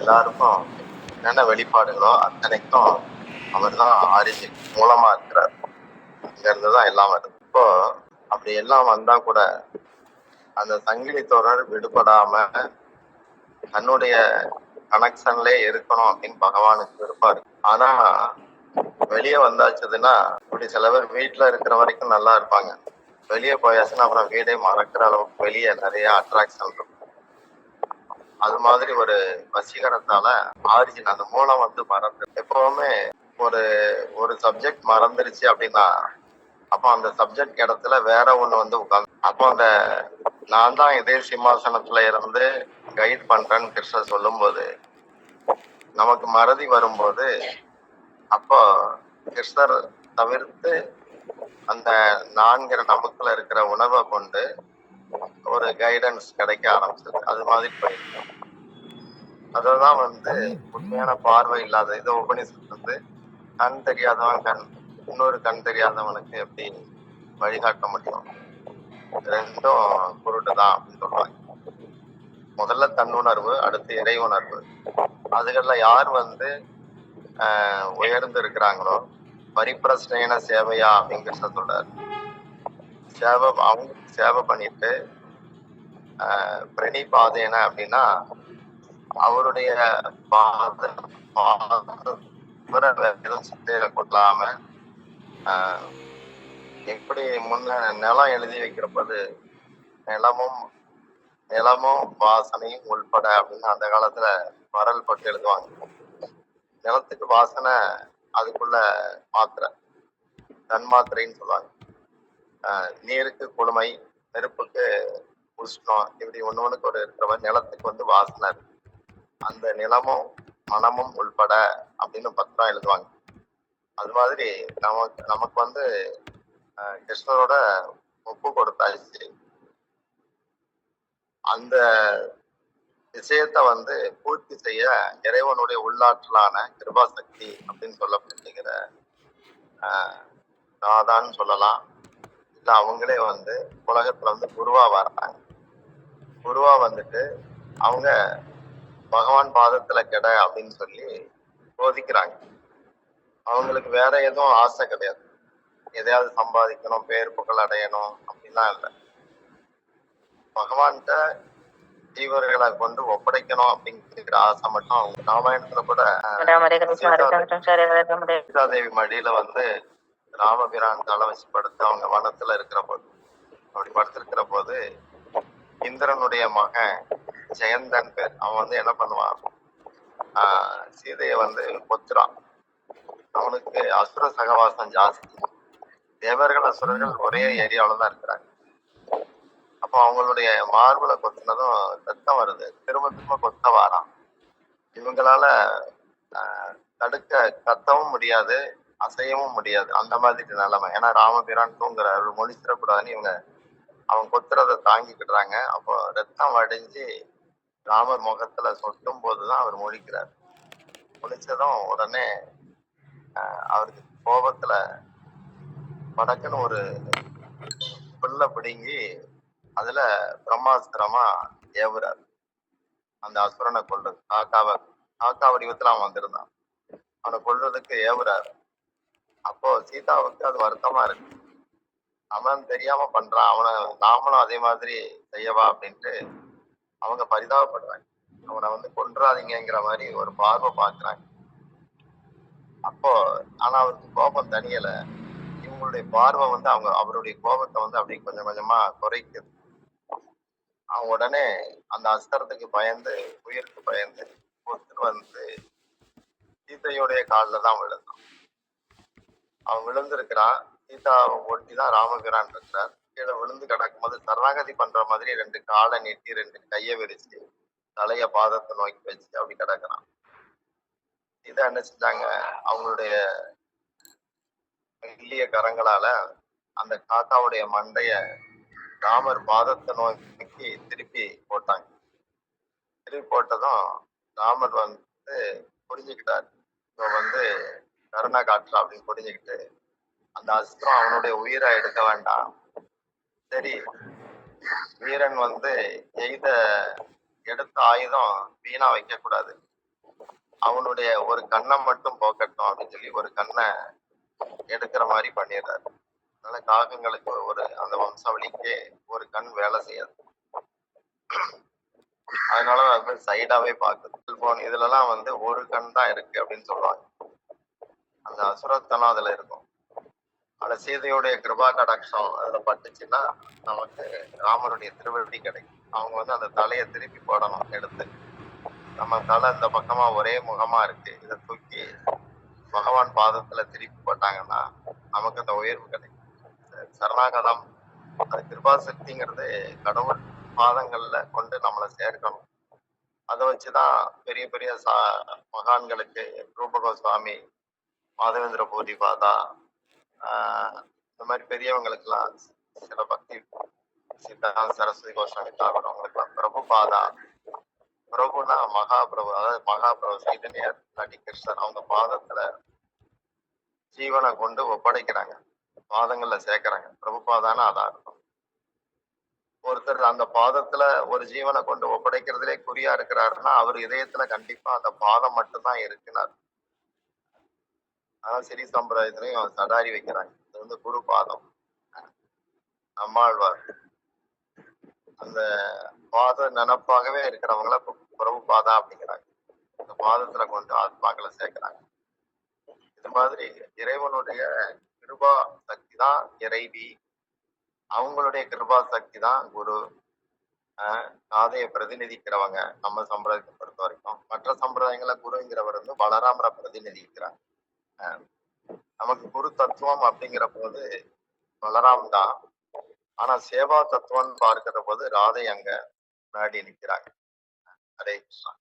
எல்லாருக்கும் என்னென்ன வெளிப்பாடுகளோ அத்தனைக்கும் அவர் தான் ஆரிஜின் மூலமா இருக்கிறார். அங்கிருந்து தான் எல்லாம் வருது. இப்போ அப்படி எல்லாம் வந்தா கூட அந்த சங்கிலி தோழர் விடுபடாம தன்னுடைய கனெக்ஷன்ல இருக்கணும் அப்படின்னு பகவானுக்கு இருப்பாரு ஆனா வெளியே வந்தாச்சுதுன்னா இப்படி சில பேர் வீட்டுல இருக்கிற வரைக்கும் நல்லா இருப்பாங்க. வெளியே போயாச்சுன்னா அப்புறம் வீடே மறக்கிற அளவுக்கு வெளியே நிறைய அட்ராக்ஷன் இருக்கும். அது மாதிரி ஒரு வசீகரத்தால ஆரிஜின் அந்த மூலம் வந்து மறந்து எப்பவுமே ஒரு ஒரு சப்ஜெக்ட் மறந்துருச்சு அப்படின்னா அப்போ அந்த சப்ஜெக்ட் இடத்துல வேற ஒண்ணு வந்து உட்காந்து அப்போ அந்த நான் தான் இதே சிம்மாசனத்துல இருந்து கைட் பண்றேன்னு கிருஷ்ணர் சொல்லும்போது நமக்கு மறதி வரும்போது அப்போ கிருஷ்ணர் தவிர்த்து அந்த நான்கிற நமக்குள்ள இருக்கிற உணவை கொண்டு ஒரு கைடன்ஸ் கிடைக்க ஆரம்பிச்சது. அது மாதிரி போயிருக்கு அததான் வந்து உண்மையான பார்வை இல்லாத இது உபனிஷத்து வந்து கண் தெரியாதவன் கண் இன்னொரு கண் தெரியாதவனுக்கு எப்படி வழிகாட்ட முடியும்? ரெண்டும் குருட்டு தான் அப்படின்னு சொல்றாங்க. முதல்ல தன்னுணர்வு அடுத்து இறை உணர்வு. அதுகள்ல யார் வந்து உயர்ந்து இருக்கிறாங்களோ பரிப்பிரஸ்னேன சேவையா அப்படிங்கிற சொல்றாரு. சேவை அவங்க சேவை பண்ணிட்டு பிரணிபாதேன அப்படின்னா அவருடைய பாத பாத இவரை கொள்ளாம எப்படி முன்ன நிலம் எழுதி வைக்கிறப்பது நிலமும் நிலமும் வாசனையும் உள்பட அப்படின்னு அந்த காலத்துல வரல் பட்டு எழுதுவாங்க. நிலத்துக்கு வாசனை அதுக்குள்ள மாத்திரை தன்மாத்திரைன்னு சொல்லுவாங்க. நீருக்கு குளுமை நெருப்புக்கு உஷ்ணம் இப்படி ஒன்று ஒன்றுக்கு ஒரு இருக்கிற மாதிரி நிலத்துக்கு வந்து வாசனை இருக்கு. அந்த நிலமும் மனமும் உள்பட அப்படின்னு பத்திரம் எழுதுவாங்க. அது மாதிரி நமக்கு நமக்கு வந்து கிருஷ்ணரோட ஒப்பு கொடுத்தாச்சு. அந்த விஷயத்தை வந்து பூர்த்தி செய்ய இறைவனுடைய உள்ளாற்றலான கிருபாசக்தி அப்படின்னு சொல்லப்படுகிற ஆஹ், நாதான்னு சொல்லலாம். இல்லை அவங்களே வந்து உலகத்துல வந்து குருவா வர்றாங்க. குருவா வந்துட்டு அவங்க பகவான் பாதத்துல கெட அப்படின்னு சொல்லி போதிக்கிறாங்க. அவங்களுக்கு வேற எதுவும் ஆசை கிடையாது. எதையாவது சம்பாதிக்கணும் பேர் புகழ் அடையணும் அப்படிலாம் இல்லை. பகவான்கிட்ட ஜீவர்களை கொண்டு ஒப்படைக்கணும் அப்படிங்கிற ஆசை மட்டும் அவங்க ராமாயணத்துல கூட சீதாதேவி மடியில வந்து ராமபிரான் தலை வச்சு படுத்து அவங்க வனத்துல இருக்கிற போது அப்படி படுத்திருக்கிற போது இந்திரனுடைய மகன் ஜெயந்தன் பேர். அவன் வந்து என்ன பண்ணுவான்? ஆஹ் சீதையை வந்து கொத்துறான். அவனுக்கு அசுர சகவாசம் ஜாஸ்தி. தேவர்கள் அசுரர்கள் ஒரே ஏரியாவில தான் இருக்கிறாங்க. அப்போ அவங்களுடைய மார்புல கொத்தினதும் ரத்தம் வருது. திரும்ப திரும்ப கொத்த வாரான். இவங்களால தடுக்க கத்தவும் முடியாது அசையவும் முடியாது. அந்த மாதிரி நிலைமை. ஏன்னா ராமபிரான் தூங்குறாரு. மொழிச்சிடக்கூடாதுன்னு இவங்க அவன் கொத்துறதை தாங்கிக்கிடுறாங்க. அப்போ ரத்தம் வடிஞ்சு ராமர் முகத்துல சொட்டும் போதுதான் அவர் முழிக்கிறார். முழிச்சதும் உடனே அவருக்கு கோபத்துல வடக்குன்னு ஒரு புல்ல பிடுங்கி அதுல பிரம்மாஸ்திரமா ஏவுறார். அந்த அசுரனை கொள்றது காக்காவை காக்கா வடிவத்துல அவன் வந்திருந்தான். அவனை கொள்றதுக்கு ஏவுறார். அப்போ சீதாவுக்கு அது வருத்தமா இருக்கு. அவன் தெரியாம பண்றான். அவனை நாமளும் அதே மாதிரி செய்யவா அப்படின்ட்டு அவங்க பரிதாபப்படுறாங்க. அவனை வந்து கொன்றாதீங்கிற மாதிரி ஒரு பார்வை பாக்குறாங்க அப்போ ஆனா அவருக்கு கோபம் தனியல இவங்களுடைய பார்வை வந்து அவங்க அவருடைய கோபத்தை வந்து அப்படியே கொஞ்சம் கொஞ்சமா குறைக்குது. அவன் உடனே அந்த அஸ்தரத்துக்கு பயந்து உயிருக்கு பயந்து ஒருத்தர் வந்து சீத்தையுடைய காலில் தான் விழுந்தான். அவன் விழுந்திருக்கிறான். சீதாவை ஒட்டி தான் ராமபிரான் இருக்கிறார். கீழே விழுந்து கிடக்கும் போது சரணாகதி பண்ற மாதிரி ரெண்டு காலை நீட்டி ரெண்டு கையை விரிச்சு தலைய பாதத்தை நோக்கி வச்சு அப்படி கிடக்குறான். இதை என்ன செஞ்சாங்க? அவங்களுடைய மெல்லிய கரங்களால அந்த காக்காவுடைய மண்டைய ராமர் பாதத்தை நோக்கி திருப்பி போட்டாங்க. திருப்பி போட்டதும் ராமர் வந்து புரிஞ்சுக்கிட்டார். இவன் வந்து கருணா காட்டுறா அப்படின்னு புரிஞ்சுக்கிட்டு அந்த அஸ்திரம் அவனுடைய உயிரை எடுக்க வேண்டாம். சரி. வீரன் வந்து எய்த எடுத்த ஆயுதம் வீணா வைக்க கூடாது அவனுடைய ஒரு கண்ணை மட்டும் போக்கட்டும் அப்படின்னு சொல்லி ஒரு கண்ணை எடுக்கிற மாதிரி பண்ணிடுறாரு. அதனால காகங்களுக்கு ஒரு அந்த வம்சாவளிக்கே ஒரு கண் வேலை செய்யாது. அதனால அது சைடாவே பார்க்குது. செல்போன் இதுலலாம் வந்து ஒரு கண் தான் இருக்கு அப்படின்னு சொல்லுவாங்க. அந்த அசுரத்தனம் அதுல இருக்கும். அந்த சீதையுடைய கிருபா கடாட்சம் அதுல பட்டுச்சுன்னா நமக்கு ராமருடைய திருவடி கிடைக்கும். அவங்க வந்து அந்த தலையை திருப்பி போடணும் எடுத்து. நம்ம தலை இந்த பக்கமா ஒரே முகமா இருக்கு. இதை தூக்கி பகவான் பாதத்துல திருப்பி போட்டாங்கன்னா நமக்கு அந்த உயர்வு கிடைக்கும். சரணாகதம். அந்த கிருபா சக்திங்கிறது கடவுள் பாதங்கள்ல கொண்டு நம்மளை சேர்க்கணும். அதை வச்சுதான் பெரிய பெரிய சா மகான்களுக்கு ரூபகோ சுவாமி மாதவேந்திர பூரி பாதா இந்த மாதிரி பெரியவங்களுக்கெல்லாம் சில பக்தி சித்தாந்த சரஸ்வதி கோஸ்வாமி தாக்கூர் அவங்களுக்கெல்லாம் பிரபு பாதா பிரபுனா மகாபிரபு அதாவது மகாபிரபு சைதன்யர் நடி கிருஷ்ணர் அவங்க பாதத்துல ஜீவனை கொண்டு ஒப்படைக்கிறாங்க. பாதங்கள்ல சேர்க்குறாங்க. பிரபு பாதானா அதான் இருக்கும். ஒருத்தர் அந்த பாதத்துல ஒரு ஜீவனை கொண்டு ஒப்படைக்கிறதுலே குறியா இருக்கிறாருன்னா அவர் இதயத்துல கண்டிப்பா அந்த பாதம் மட்டும்தான் இருக்குன்னு ஆனா சிறி சம்பிரதாயத்திலையும் சடாரி வைக்கிறாங்க. இது வந்து குரு பாதம். நம்மாழ்வார். அந்த பாத நினப்பாகவே இருக்கிறவங்கள பிரபு பாதா அப்படிங்கிறாங்க. இந்த பாதத்துல கொண்டு ஆத்மாக்களை சேர்க்கிறாங்க. இது மாதிரி இறைவனுடைய கிருபா சக்தி தான் இறைவி. அவங்களுடைய கிருபா சக்தி தான் குரு. காதையை பிரதிநிதிக்கிறவங்க நம்ம சம்பிரதாயத்தை பொறுத்த வரைக்கும். மற்ற சம்பிரதாயங்களை குருங்கிறவர் வந்து பலராமரை பிரதிநிதிக்கிறார். நமக்கு குரு தத்துவம் அப்படிங்கிற போது பலராம் தான் ஆனா சேவா தத்துவம்னு பார்க்கிற போது ராதை அங்க முன்னாடி நிக்கிறாங்க ஹரே கிருஷ்ணா.